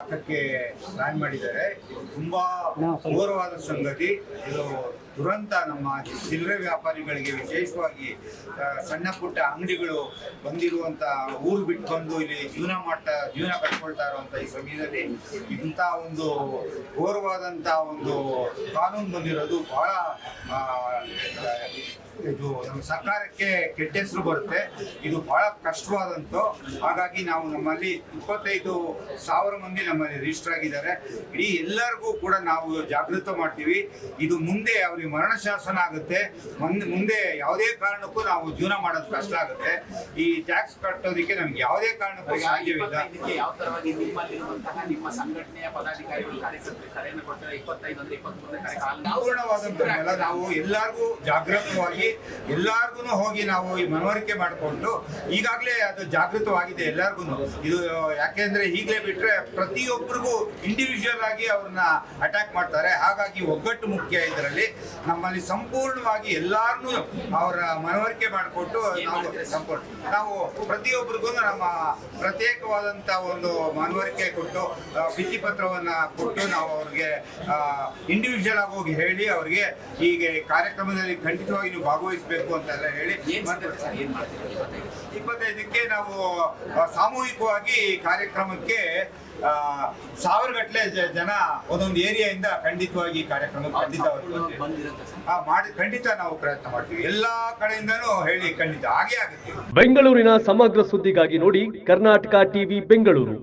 ಅದಕ್ಕೆ ಪ್ಲಾನ್ ಮಾಡಿದ್ದಾರೆ. ಇದು ತುಂಬಾ ಘೋರವಾದ ಸಂಗತಿ. ಇದು ದುರಂತ ನಮ್ಮ ಚಿಲ್ಲರೆ ವ್ಯಾಪಾರಿಗಳಿಗೆ ವಿಶೇಷವಾಗಿ ಸಣ್ಣ ಪುಟ್ಟ ಅಂಗಡಿಗಳು ಬಂದಿರುವಂತ ಊರು ಬಿಟ್ಟು ಬಂದು ಇಲ್ಲಿ ಜೀವನ ಮಾಡ್ತಾ ಜೀವನ ಕಟ್ಕೊಳ್ತಾ ಇರುವಂತ ಈ ಸಮಯದಲ್ಲಿ ಇಂತ ಒಂದು ಘೋರವಾದಂತ ಒಂದು ಕಾನೂನು ಬಂದಿರೋದು ಬಹಳ ಇದು ನಮ್ಮ ಸರ್ಕಾರಕ್ಕೆ ಕೆಟ್ಟ ಹೆಸರು ಬರುತ್ತೆ. ಇದು ಬಹಳ ಕಷ್ಟವಾದಂತು ಹಾಗಾಗಿ ನಾವು ನಮ್ಮಲ್ಲಿ ಇಪ್ಪತ್ತೈದು ಸಾವಿರ ಮಂದಿ ನಮ್ಮಲ್ಲಿ ರಿಜಿಸ್ಟರ್ ಆಗಿದ್ದಾರೆ. ಇಡೀ ಎಲ್ಲರಿಗೂ ಕೂಡ ನಾವು ಜಾಗೃತ ಮಾಡ್ತೀವಿ. ಇದು ಮುಂದೆ ಅವ್ರಿಗೆ ಮರಣ ಶಾಸನ ಆಗುತ್ತೆ. ಮುಂದೆ ಮುಂದೆ ಯಾವುದೇ ಕಾರಣಕ್ಕೂ ನಾವು ಜೀವನ ಮಾಡೋದು ಕಷ್ಟ ಆಗುತ್ತೆ. ಈ ಟ್ಯಾಕ್ಸ್ ಕಟ್ಟೋದಕ್ಕೆ ನಮ್ಗೆ ಯಾವುದೇ ಕಾರಣಕ್ಕೂ ಸಾಧ್ಯವಿಲ್ಲ. ಯಾವ ತರವಾಗಿ ನಿಮ್ಮಲ್ಲಿರುವಂತಹ ನಿಮ್ಮ ಸಂಘಟನೆಯ ಪದಾಧಿಕಾರಿಗಳು ಕಾರ್ಯಕರ್ತರು ಕರೆಯನ್ನು ಕೊಡ್ತಾರೆ? ಇಪ್ಪತ್ತೈದು ಅಂದ್ರೆ ಇಪ್ಪತ್ಮೂರನೇ ತಾರೀಕು. ನಾವು ಎಲ್ಲರಿಗೂ ಜಾಗೃತವಾಗಿ ಎಲ್ಲಾರ್ಗು ಹೋಗಿ ನಾವು ಈ ಮನವರಿಕೆ ಮಾಡಿಕೊಂಡು ಈಗಾಗಲೇ ಅದು ಜಾಗೃತವಾಗಿದೆ ಎಲ್ಲಾರ್ಗು ಇದು ಯಾಕೆಂದ್ರೆ ಈಗಲೇ ಬಿಟ್ರೆ ಪ್ರತಿಯೊಬ್ಬರಿಗೂ ಇಂಡಿವಿಜುವಲ್ ಆಗಿ ಅವ್ರನ್ನ ಅಟ್ಯಾಕ್ ಮಾಡ್ತಾರೆ. ಹಾಗಾಗಿ ಒಗ್ಗಟ್ಟು ಮುಖ್ಯ ಇದರಲ್ಲಿ ನಮ್ಮಲ್ಲಿ ಸಂಪೂರ್ಣವಾಗಿ ಎಲ್ಲಾರನ್ನೂ ಅವರ ಮನವರಿಕೆ ಮಾಡಿಕೊಟ್ಟು ನಾವು ಸಂಪೂರ್ಣ ನಾವು ಪ್ರತಿಯೊಬ್ಬರಿಗೂ ನಮ್ಮ ಪ್ರತ್ಯೇಕವಾದಂಥ ಒಂದು ಮನವರಿಕೆ ಕೊಟ್ಟು ಭಿತ್ತಿ ಪತ್ರವನ್ನ ಕೊಟ್ಟು ನಾವು ಅವ್ರಿಗೆ ಇಂಡಿವಿಜುವಲ್ ಆಗಿ ಹೋಗಿ ಹೇಳಿ ಅವ್ರಿಗೆ ಹೀಗೆ ಕಾರ್ಯಕ್ರಮದಲ್ಲಿ ಖಂಡಿತವಾಗಿ ನೀವು ಭಾಗವಹಿಸಬೇಕು ಅಂತೆಲ್ಲ ಹೇಳಿ ಏನ್ ಮಾಡ್ತಾರೆ ಸರ್? ಏನ್ ಮಾಡ್ತೀರಿ? ಇಪ್ಪತ್ತೈದಕ್ಕೆ ನಾವು ಸಾಮೂಹಿಕವಾಗಿ ಕಾರ್ಯಕ್ರಮಕ್ಕೆ ಸಾವಿರ ಗಟ್ಟಲೆ ಜನ ಒಂದೊಂದು ಏರಿಯಾಯಿಂದ ಖಂಡಿತವಾಗಿ ಈ ಕಾರ್ಯಕ್ರಮಕ್ಕೆ ಖಂಡಿತ ಮಾಡಿ ಖಂಡಿತ ನಾವು ಪ್ರಯತ್ನ ಮಾಡ್ತೀವಿ. ಎಲ್ಲಾ ಕಡೆಯಿಂದನೂ ಹೇಳಿ ಖಂಡಿತ. ಹಾಗೆ ಆಗುತ್ತೆ. ಬೆಂಗಳೂರಿನ ಸಮಗ್ರ ಸುದ್ದಿಗಾಗಿ ನೋಡಿ ಕರ್ನಾಟಕ ಟಿವಿ ಬೆಂಗಳೂರು.